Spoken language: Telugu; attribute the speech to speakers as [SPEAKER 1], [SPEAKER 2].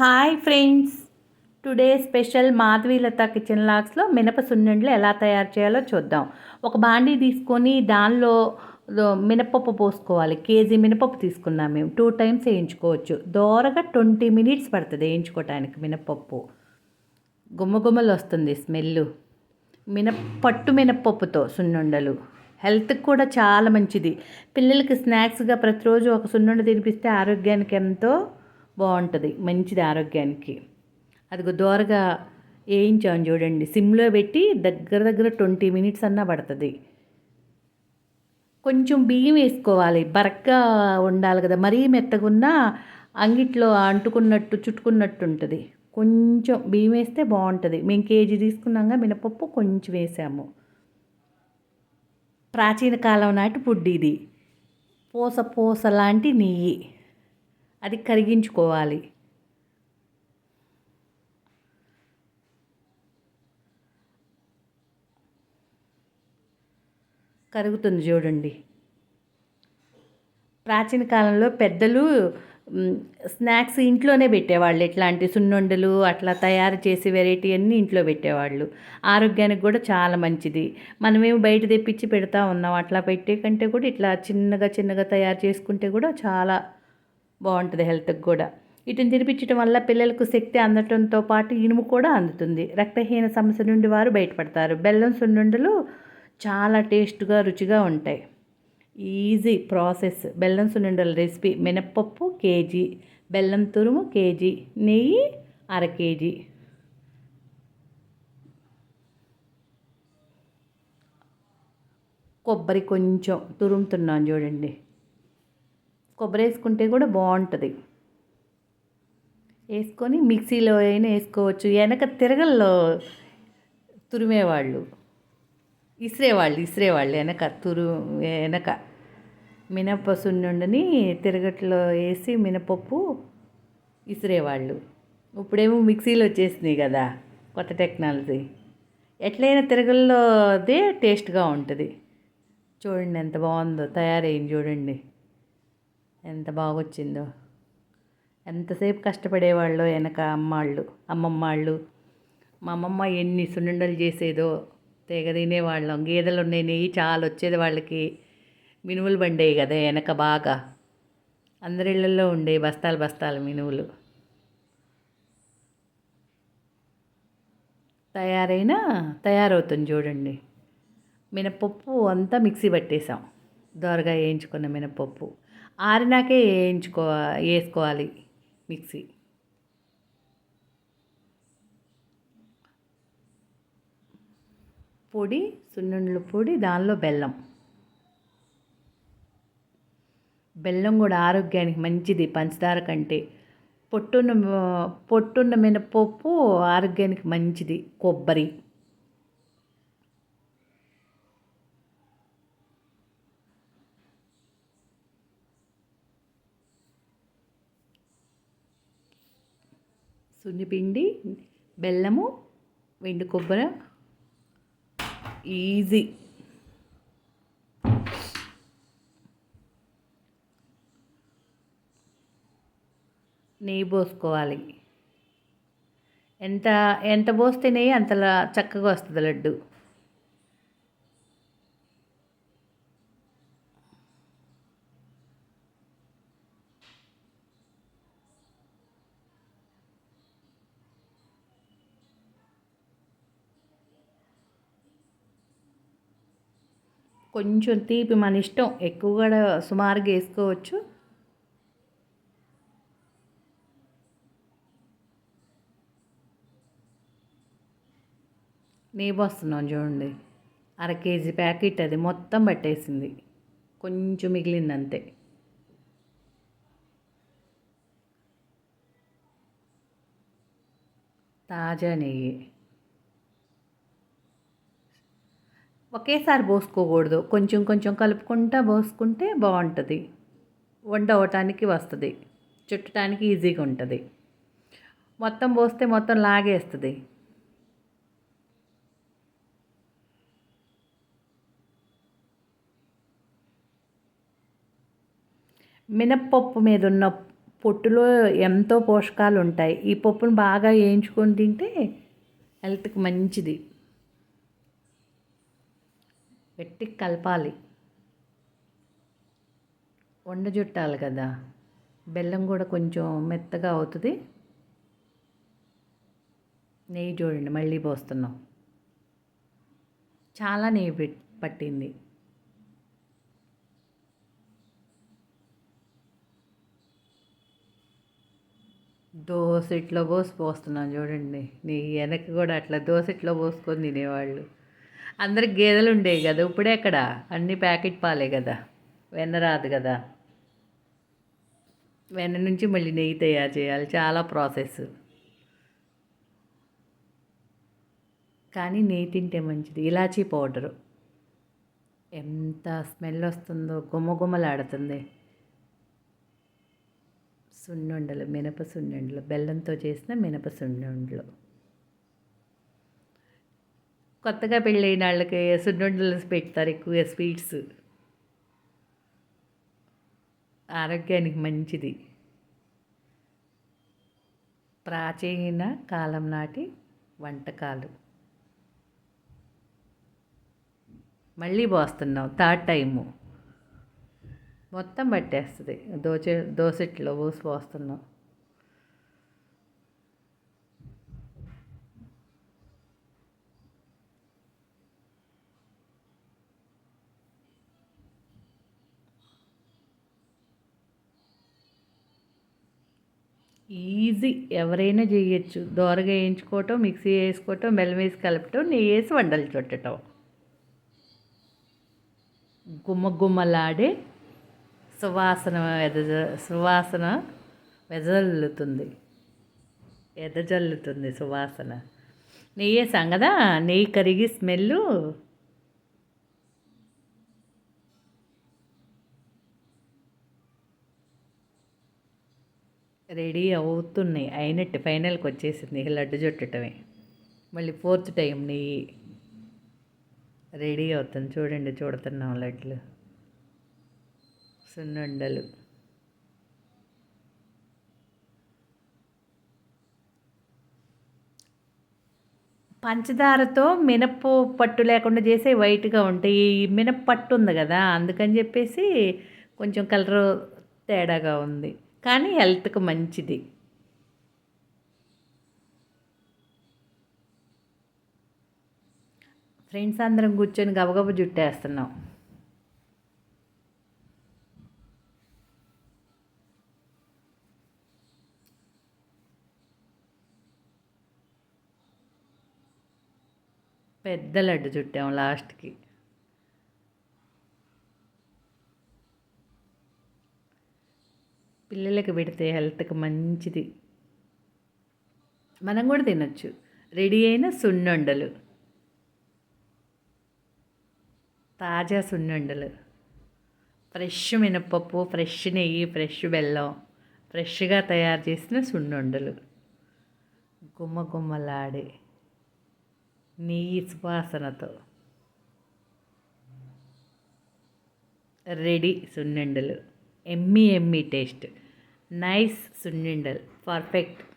[SPEAKER 1] Hi friends. Today special Madhavilatha kitchen లాక్స్లో మినప సున్నుండలు ఎలా తయారు చేయాలో చూద్దాం. ఒక బాండీ తీసుకొని దానిలో మినపప్పు పోసుకోవాలి. కేజీ మినపప్పు తీసుకున్నాం మేము. టూ టైమ్స్ వేయించుకోవచ్చు. దోరగా ట్వంటీ మినిట్స్ పడుతుంది వేయించుకోవటానికి మినపప్పు. గుమ్మగుమ్మలు వస్తుంది స్మెల్ మిన పట్టు మినపప్పుతో సున్నుండలు. హెల్త్కి కూడా చాలా మంచిది. పిల్లలకి స్నాక్స్గా ప్రతిరోజు ఒక సున్నుండ తినిపిస్తే ఆరోగ్యానికి ఎంతో బాగుంటుంది మంచిది ఆరోగ్యానికి. అది దోరగా వేయించాం చూడండి. సిమ్లో పెట్టి దగ్గర దగ్గర ట్వంటీ మినిట్స్ అన్నా పడుతుంది. కొంచెం బియ్యం వేసుకోవాలి బరక్గా ఉండాలి కదా. మరీ మెత్తగున్నా అంగిట్లో అంటుకున్నట్టు చుట్టుకున్నట్టు ఉంటుంది. కొంచెం బియ్యం వేస్తే బాగుంటుంది. మేము కేజీ తీసుకున్నాక మినపప్పు కొంచెం వేసాము. ప్రాచీన కాలం నాటి ఫుడ్ ఇది. పూస పూస లాంటి నెయ్యి. అది కరిగించుకోవాలి. కరుగుతుంది చూడండి. ప్రాచీన కాలంలో పెద్దలు స్నాక్స్ ఇంట్లోనే పెట్టేవాళ్ళు. ఇట్లాంటి సున్నుండలు అట్లా తయారు చేసి వెరైటీ అన్నీ ఇంట్లో పెట్టేవాళ్ళు. ఆరోగ్యానికి కూడా చాలా మంచిది. మనమేమి బయట తెప్పించి పెడతా ఉన్నాం. అట్లా పెట్టే కంటే కూడా ఇట్లా చిన్నగా చిన్నగా తయారు చేసుకుంటే కూడా చాలా బాగుంటుంది హెల్త్కి కూడా. వీటిని తినిపించడం వల్ల పిల్లలకు శక్తి అందటంతో పాటు ఇనుము కూడా అందుతుంది. రక్తహీన సమస్య నుండి వారు బయటపడతారు. బెల్లం సున్నుండలు చాలా టేస్ట్గా రుచిగా ఉంటాయి. Easy process. బెల్లం సున్నుండల రెసిపీ. మినప్పప్పు కేజీ బెల్లం తురుము కేజీ నెయ్యి అర కేజీ. కొబ్బరి కొంచెం తురుముతున్నాను చూడండి. కొబ్బరి వేసుకుంటే కూడా బాగుంటుంది. వేసుకొని మిక్సీలో అయినా వేసుకోవచ్చు. వెనక తిరగల్లో తురిమేవాళ్ళు. ఇసిరేవాళ్ళు ఇసిరేవాళ్ళు. వెనక తురు వెనక మినప సున్నుండని తిరగట్లో వేసి మినపప్పు ఇసిరేవాళ్ళు. ఇప్పుడేమో మిక్సీలో వచ్చేసినాయి కదా కొత్త టెక్నాలజీ. ఎట్లయినా తిరగల్లో అదే టేస్ట్గా ఉంటుంది. చూడండి ఎంత బాగుందో తయారైంది చూడండి. ఎంత బాగొచ్చిందో. ఎంతసేపు కష్టపడేవాళ్ళు వెనక అమ్మాళ్ళు అమ్మమ్మాళ్ళు. మా అమ్మమ్మ ఎన్ని సున్నుండలు చేసేదో తెగ తినేవాళ్ళం గేదెలు ఉన్నాయి నెయ్యి చాలా వచ్చేది వాళ్ళకి. మినువులు బండేవి కదా వెనక బాగా. అందరిళ్ళల్లో ఉండే బస్తాలు బస్తాలు మినువులు. తయారైన తయారవుతుంది చూడండి. మినపప్పు అంతా మిక్సీ పట్టేసాం దోరగా వేయించుకున్న మినపప్పు ఆరినాకే వేయించుకో వేసుకోవాలి మిక్సీ. పొడి సున్నుండల పొడి దానిలో బెల్లం. బెల్లం కూడా ఆరోగ్యానికి మంచిది పంచదార కంటే. పొట్టున్న పొట్టున్న మినపప్పు ఆరోగ్యానికి మంచిది కొబ్బరి. సున్నిపిండి బెల్లము వెండి కొబ్బరి. ఈజీ నెయ్యి పోసుకోవాలి. ఎంత ఎంత పోస్తే నెయ్యి అంతలా చక్కగా వస్తుంది లడ్డు. కొంచెం తీపి మన ఇష్టం. ఎక్కువ కూడా సుమారుగా వేసుకోవచ్చు. నెయ్యి పోస్తున్నాం చూడండి. అర కేజీ ప్యాకెట్ అది మొత్తం పట్టేసింది. కొంచెం మిగిలింది అంతే తాజా నెయ్యి. ఒకేసారి పోసుకోకూడదు. కొంచెం కొంచెం కలుపుకుంటా పోసుకుంటే బాగుంటుంది. వంట అవటానికి వస్తుంది. చుట్టడానికి ఈజీగా ఉంటుంది. మొత్తం పోస్తే మొత్తం లాగేస్తుంది. మినప్పప్పు మీద ఉన్న పొట్టులో ఎంతో పోషకాలు ఉంటాయి ఈ పప్పును బాగా వేయించుకొని తింటే హెల్త్కి మంచిది. పెట్టి కలపాలి. వండ చుట్టాలి కదా. బెల్లం కూడా కొంచెం మెత్తగా అవుతుంది. నెయ్యి చూడండి మళ్ళీ పోస్తున్నాం. చాలా నెయ్యి పట్టింది. దోసెట్లో పోసి పోస్తున్నాం చూడండి. నీ వెనక కూడా అట్లా దోసెట్లో పోసుకొని తినేవాళ్ళు. అందరికి గేదెలు ఉండేవి కదా ఇప్పుడే అక్కడ అన్ని ప్యాకెట్ పాలే కదా వెన్న రాదు కదా. వెన్న నుంచి మళ్ళీ నెయ్యి తయారు చేయాలి చాలా ప్రాసెస్. కానీ నెయ్యి తింటే మంచిది ఇలాచీ పౌడరు. ఎంత స్మెల్ వస్తుందో గుమ్మగుమ్మలాడుతుంది సున్నుండలు మినప సున్నుండలు బెల్లంతో చేసిన మినప సున్నుండలు. కొత్తగా పెళ్ళైన వాళ్ళకి సున్నుండలు పెడతారు ఎక్కువగా స్వీట్స్. ఆరోగ్యానికి మంచిది. ప్రాచీన కాలం నాటి వంటకాలు. మళ్ళీ పోస్తున్నాం థర్డ్ టైము. మొత్తం పట్టేస్తుంది. దోచ దోసెట్లో పోసి పోస్తున్నాం ఈజీ ఎవరైనా చేయొచ్చు. దోరగా వేయించుకోవటం మిక్సీ వేసుకోవటం బెల్లం వేసి కలపటం నెయ్యి వేసి వండలు చుట్టటం. గుమ్మ గుమ్మలాడే సువాసన ఎదజ సువాసన వెదజల్లుతుంది. ఎదజల్లుతుంది సువాసన. నెయ్యి వేసాం కదా? నెయ్యి కరిగి స్మెల్ రెడీ అవుతున్నాయి. అయినట్టు ఫైనల్కి వచ్చేసింది. లడ్డు చుట్టటమే. మళ్ళీ ఫోర్త్ టైం నెయ్యి రెడీ అవుతుంది. చూడండి చూడుతున్నాం లడ్లు. సున్నుండలు. పంచదారతో మినప్పు పట్టు లేకుండా చేసే వైట్గా ఉంటాయి ఈ మినప్పట్టు ఉంది కదా అందుకని చెప్పేసి కొంచెం కలర్ తేడాగా ఉంది. కానీ హెల్త్కి మంచిది. ఫ్రెండ్స్ అందరం కూర్చొని గబగబ జుట్టేస్తున్నాం. పెద్ద లడ్డు చుట్టాం లాస్ట్కి. పిల్లలకి పెడితే హెల్త్కి మంచిది. మనం కూడా తినచ్చు. రెడీ అయిన సున్నుండలు. తాజా సున్నుండలు. ఫ్రెష్ మినపప్పు ఫ్రెష్ నెయ్యి ఫ్రెష్ బెల్లం ఫ్రెష్గా తయారు చేసిన సున్నుండలు. గుమ్మ గుమ్మలాడే నెయ్యి సువాసనతో. రెడీ సున్నుండలు. Yummy yummy taste. nice Sunnindal. Perfect.